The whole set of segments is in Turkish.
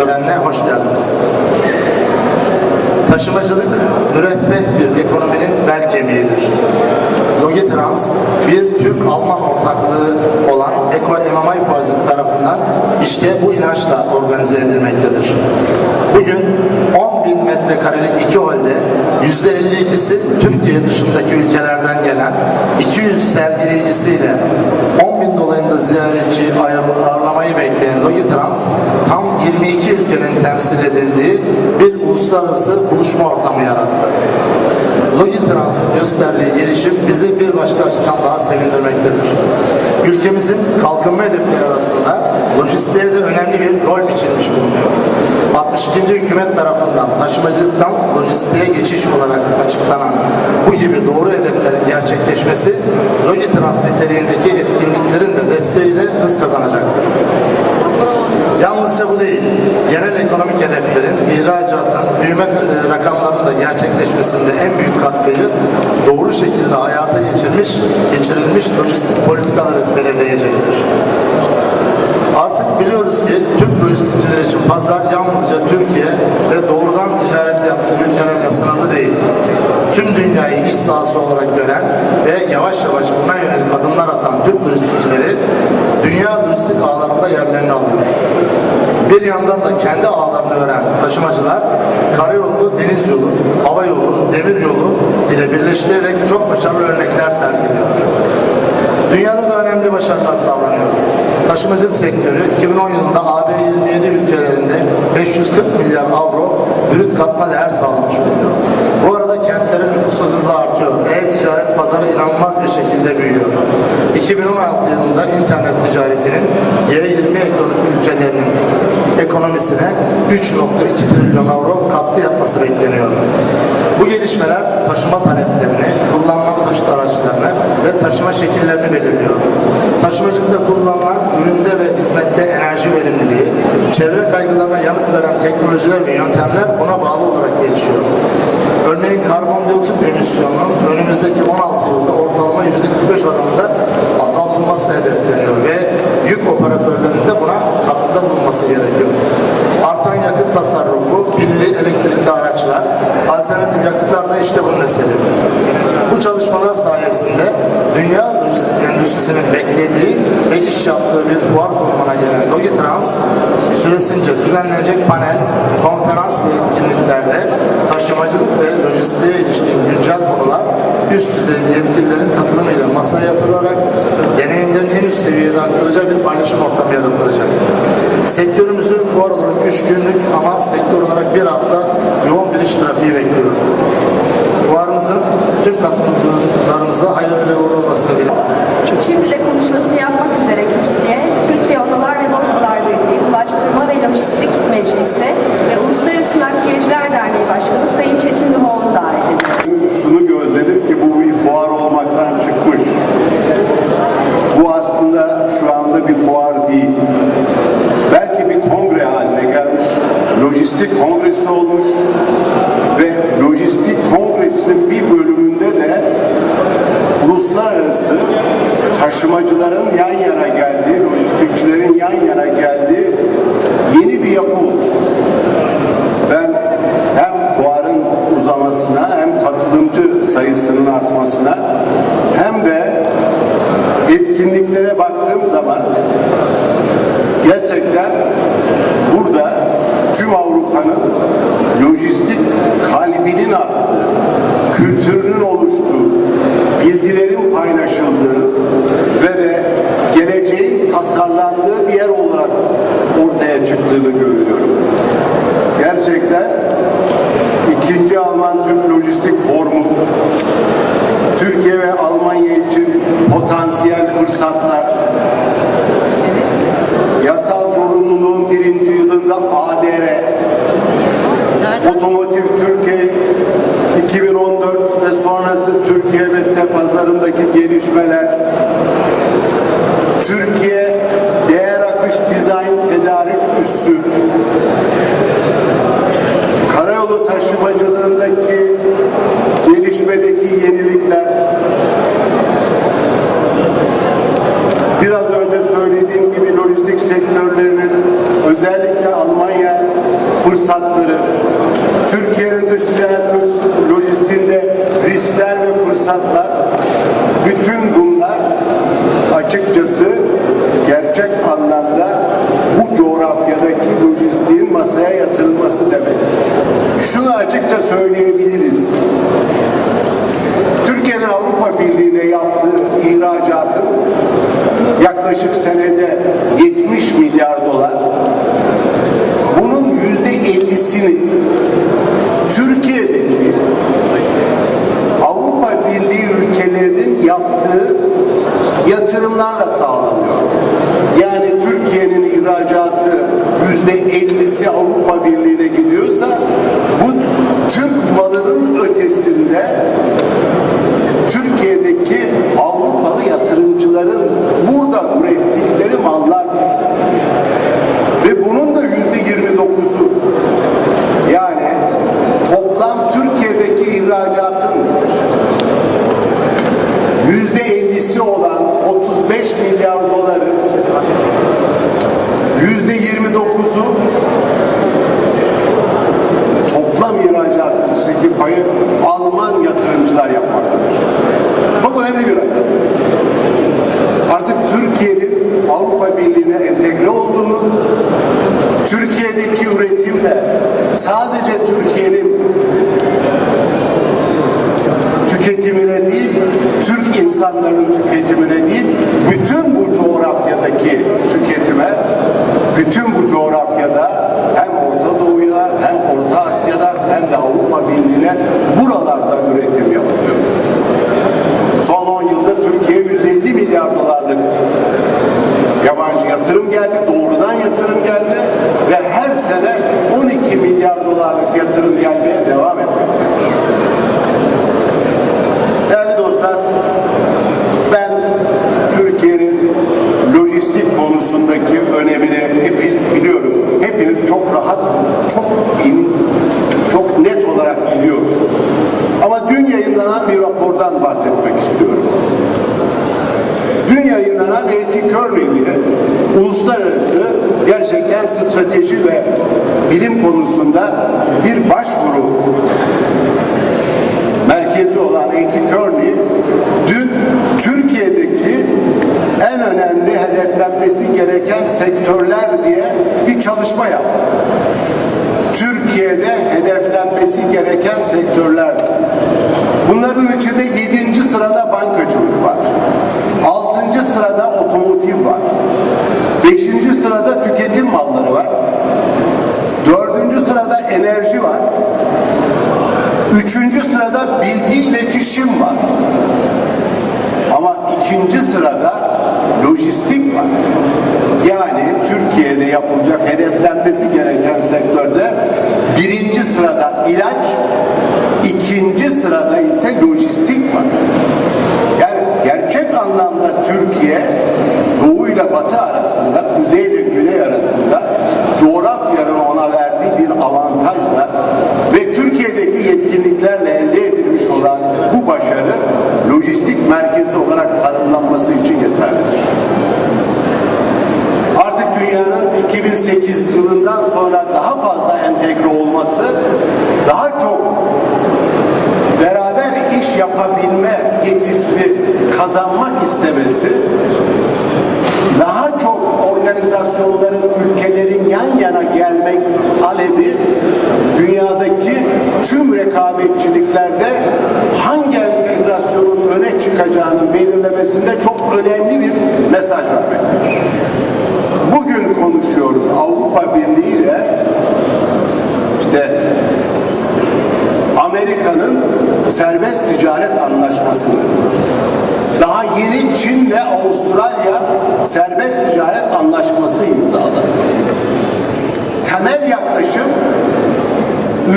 törenine hoş geldiniz. Taşımacılık müreffeh bir ekonominin bel kemiğidir. Logitrans bir Türk-Alman ortaklığı olan Eko Emamay Fazıl tarafından işte bu inançla organize edilmektedir. Bugün 10 bin metrekarelik iki holde %52'si Türkiye dışındaki ülkelerden gelen 200 sergileyicisiyle 10 bin dolayında ziyaretçi temsil edildiği bir uluslararası buluşma ortamı yarattı. Logitrans'ın gösterdiği gelişim bizi bir başka açıdan daha sevindirmektedir. Ülkemizin kalkınma hedefleri arasında lojistiğe de önemli bir rol biçilmiş bulunuyor. 62. hükümet tarafından taşımacılıktan lojistiğe geçiş olarak açıklanan bu gibi doğru hedeflerin gerçekleşmesi Logitrans niteliğindeki etkinliklerin de desteğiyle hız kazanacaktır. Yalnızca bu değil, genel ekonomik hedeflerin, ihracatın, büyüme e, rakamlarının da gerçekleşmesinde en büyük katkıyı doğru şekilde hayata geçirmiş, geçirilmiş lojistik politikaları belirleyecektir. Artık biliyoruz ki Türk lojistikçiler için pazar yalnızca Türkiye ve doğrudan ticaret yaptığı ülkelerle sınırlı değil. Tüm dünyayı iş sahası olarak gören ve yavaş yavaş buna yönelik adımlar atan Türk lojistikçileri dünya lojistik ağlarında yerlerini alıyor. Bir yandan da kendi ağlarını öğren taşımacılar karayolu, deniz yolu, hava yolu, demir yolu ile birleştirerek çok başarılı örnekler sergiliyor. Dünyada da önemli başarılar sağlanıyor. Taşımacılık sektörü 2010 yılında AB 27 ülkelerinde 540 milyar avro brüt katma değer sağlamış bulunuyor. Bu arada kentlerin nüfusu hızla artıyor. E-ticaret pazarı inanılmaz bir şekilde büyüyor. 2016 yılında internet ticaretinin G20 ekonomik ülkelerinin ekonomisine 3.2 trilyon avro katkı yapması bekleniyor. Bu gelişmeler taşıma taleplerini, kullanılan taşıt araçlarını ve taşıma şekillerini belirliyor. Taşımacılıkta kullanılan üründe ve hizmette enerji verimliliği, çevre kaygılarına yanıt veren teknolojiler ve yöntemler buna bağlı olarak gelişiyor. Örneğin karbondioksit emisyonunun önümüzdeki 16 yılda ortalama %45 oranında azaltılması hedefleniyor ve yük operatörlerinin de buna katkıda bulunması gerekiyor. Artan yakıt tasarrufu, pilli elektrikli araçlar, alternatif yakıtlar da işte bunun eseri. Bu çalışmalar sayesinde dünya endüstrisinin beklediği ve iş yaptığı bir fuar konumuna gelen Logitrans süresince düzenlenecek panel, konferans ve etkinliklerde taşımacılık ve lojistiğe ilişkin güncel konular üst düzey yetkililerin katılımıyla masaya yatırılarak deneyimlerin en üst seviyede aktarılacağı bir paylaşım ortamı yaratılacak. Sektörümüzü fuar olarak 3 günlük ama sektör olarak bir hafta yoğun bir iş trafiği bekliyor. Fuarımızın tüm katılımcılarımıza hayırlı ve uğurlu olmasını diliyorum. Şimdi de konuşmasını yapmak üzere kürsüye Türkiye Odalar ve Borsalar Birliği Ulaştırma ve Lojistik Meclisi ve Uluslararası Nakliyeciler Derneği Başkanı Sayın Çetin Luhoğlu davet ediyorum. şunu gözledim ki bu bir fuar olmaktan çıkmış. Bu aslında şu anda bir fuar değil. Belki bir kongre haline gelmiş. Lojistik kongresi olmuş. Ve lojistik kongresinin bir bölümünde de uluslararası taşımacıların yan yana Otomotiv Türkiye 2014 ve sonrası Türkiye ve pazarındaki gelişmeler. Türkiye değer akış dizayn tedarik üssü. Karayolu taşımacılığındaki gelişmedeki yenilikler. Biraz önce söylediğim gibi lojistik sektörlerinin özellikle Almanya fırsatları loj- lojistiğinde riskler ve fırsatlar bütün bunlar açıkçası gerçek anlamda bu coğrafyadaki lojistiğin masaya yatırılması demek. Şunu açıkça söyleyebiliriz. Türkiye'nin Avrupa Birliği'ne yaptığı ihracatın yaklaşık senede 70 milyar dolar. Bunun yüzde 50'sini Türkiye'deki Avrupa Birliği yaptığı yatırımlarla sağlanıyor. Yani Türkiye'nin ihracatı yüzde 50'si Avrupa Birliği'ne gidiyorsa bu Türk malının ötesinde Almanya uluslararası gerçekten strateji ve bilim konusunda bir başvuru merkezi olan. Kearney dün Türkiye'deki en önemli hedeflenmesi gereken sektörler diye bir çalışma yaptı. Türkiye'de hedeflenmesi gereken sektörler. Bunların içinde 7. sırada bankacılık var. 6. sırada otomotiv var. 5. sırada tüketim malları var. 4. sırada enerji var. Üçüncü sırada bilgi iletişim var. Ama ikinci sırada lojistik var. Yani Türkiye'de yapılacak hedeflenmesi gereken sektörde birinci sırada ilaç, ikinci sırada ise lojistik var. Yani gerçek anlamda Türkiye Doğu ile Batı arasında, Kuzey ile Güney arasında coğrafyanın ona verdiği bir avantajla ve Türkiye'deki yetkinliklerle elde edilmiş olan bu başarı lojistik merkezi olarak tanımlanması için yeterlidir. Artık dünyanın 2008 yılından sonra daha fazla entegre olması, daha çok beraber iş yapabilme yetisini kazanmak istemesi, daha çok organizasyonların, ülkelerin yan yana gelmek talebi rekabetçiliklerde hangi entegrasyonun öne çıkacağının belirlemesinde çok önemli bir mesaj vermektedir. Bugün konuşuyoruz Avrupa Birliği ile işte Amerika'nın serbest ticaret anlaşmasını daha yeni Çin ve Avustralya serbest ticaret anlaşması imzaladı. Temel yaklaşım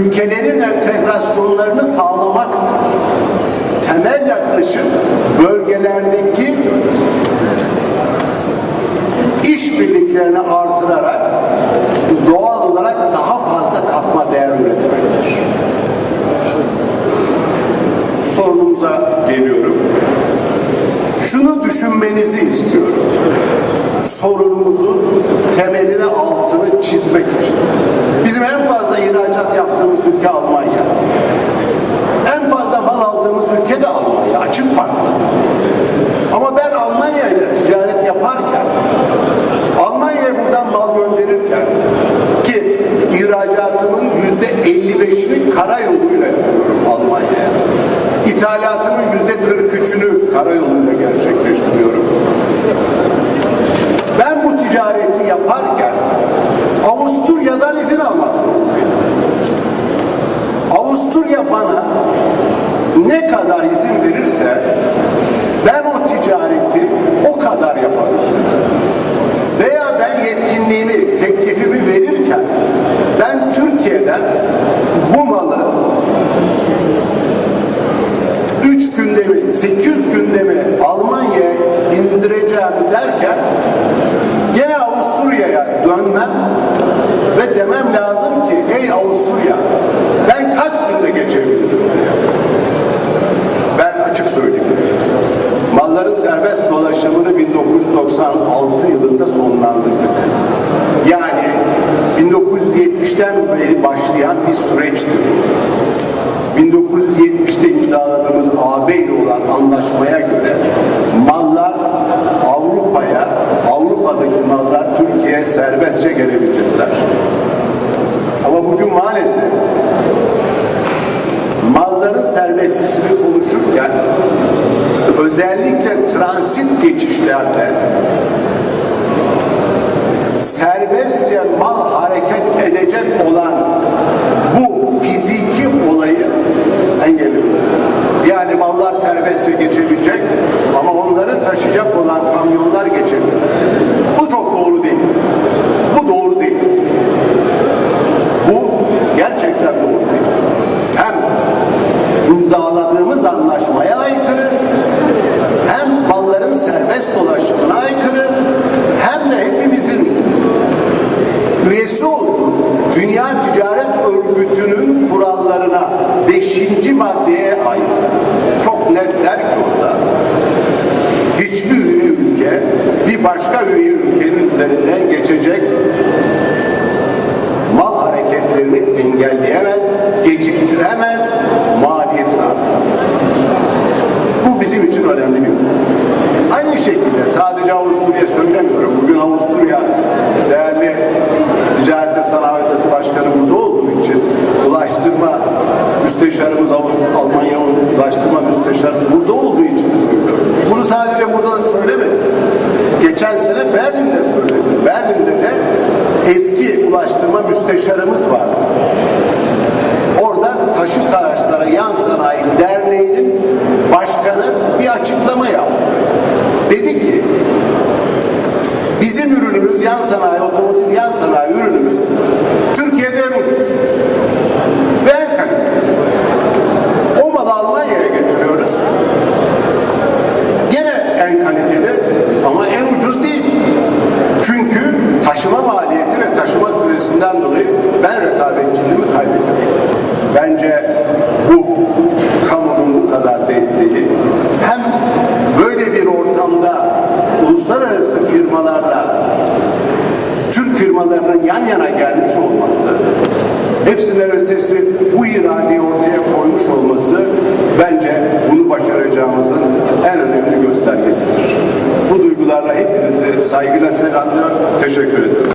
ülkelerin entegrasyonlarını sağlamaktır. Temel yaklaşım bölgelerdeki işbirliklerini artırarak doğal olarak daha fazla katma değer üretmektir. Sorunumuza geliyorum. Şunu düşünmenizi istiyorum. Sorunumuzun temeline altını çizmek için. Bizim en fazla ihracat yaptığımız ülke Almanya. İthalatımın yüzde 43'ünü karayoluyla gerçekleştiriyorum. Ben bu ticareti yaparken Avusturya'dan izin almak zorundayım. Avusturya bana ne kadar izin verirse ben o ticareti o kadar yapabilirim. 3 günde mi, 8 günde mi Almanya'ya indireceğim derken gene Avusturya'ya dönmem ve demem lazım ki ey Avusturya ben kaç günde geçebilirim? Ben açık söyleyeyim. Malların serbest dolaşımını 1996 yılında sonlandırdık. Yani 1970'ten beri başlayan bir süreçti. 1970'te imzaladığımız AB ile olan anlaşmaya göre mallar Avrupa'ya, Avrupa'daki mallar Türkiye'ye serbestçe gelebilecekler. Ama bugün maalesef malların serbestlisini konuşurken özellikle transit geçişlerde serbestçe mal hareket edecek olan bu fiziki olayı engelliyoruz. Yani mallar serbestçe geçebilecek ama onları taşıyacak olan kamyonlar geçemeyecek. Bu çok doğru değil. Bu doğru değil. Bu gerçekten doğru değil. Hem imzaladığımız anlaşmaya aykırı, hem malların serbest dolaşımına aykırı, hem de hepimizin üyesi olduğu Dünya Ticaret Örgütü'nün kurallarına beşinci maddeye aykırı. Çok net der ki orada, hiçbir üye ülke bir başka üye ülkenin üzerinden geçecek mal hareketlerini engelleyemez, geciktiremez, maliyetini artıramaz. Bu bizim için önemli bir konu. Aynı şekilde sadece Avusturya söylemiyorum. Bugün Avusturya değerli Ticaret ve Sanayi Odası Başkanı burada olduğu için ulaştırma müsteşarımız Avusturya, Almanya ulaştırma müsteşarımız burada olduğu için söylüyorum. Bunu sadece burada da söylemedim. Geçen sene Berlin'de söyledim. Berlin'de de eski ulaştırma müsteşarımız vardı. Orada taşıt araçları yan sanayi derneğinin başkanı bir açıklama yaptı. Dedi ki bizim ürünümüz yan sanayi, otomotiv yan sanayi ürünümüz Türkiye'de en ucuz. Ve en kaliteli. O malı Almanya'ya getiriyoruz. Gene en kaliteli ama en ucuz değil. Çünkü taşıma maliyeti ve taşıma süresinden dolayı ben rekabetçiliğimi kaybediyorum. Bence bu kamunun bu kadar desteği hem böyle bir ortamda uluslararası firmalarla Türk firmalarının yan yana gelmiş olması, hepsinden ötesi bu iradeyi ortaya koymuş olması bence bunu başaracağımızın en önemli göstergesidir. Bu duygularla hepinizi saygıyla selamlıyor, teşekkür ederim.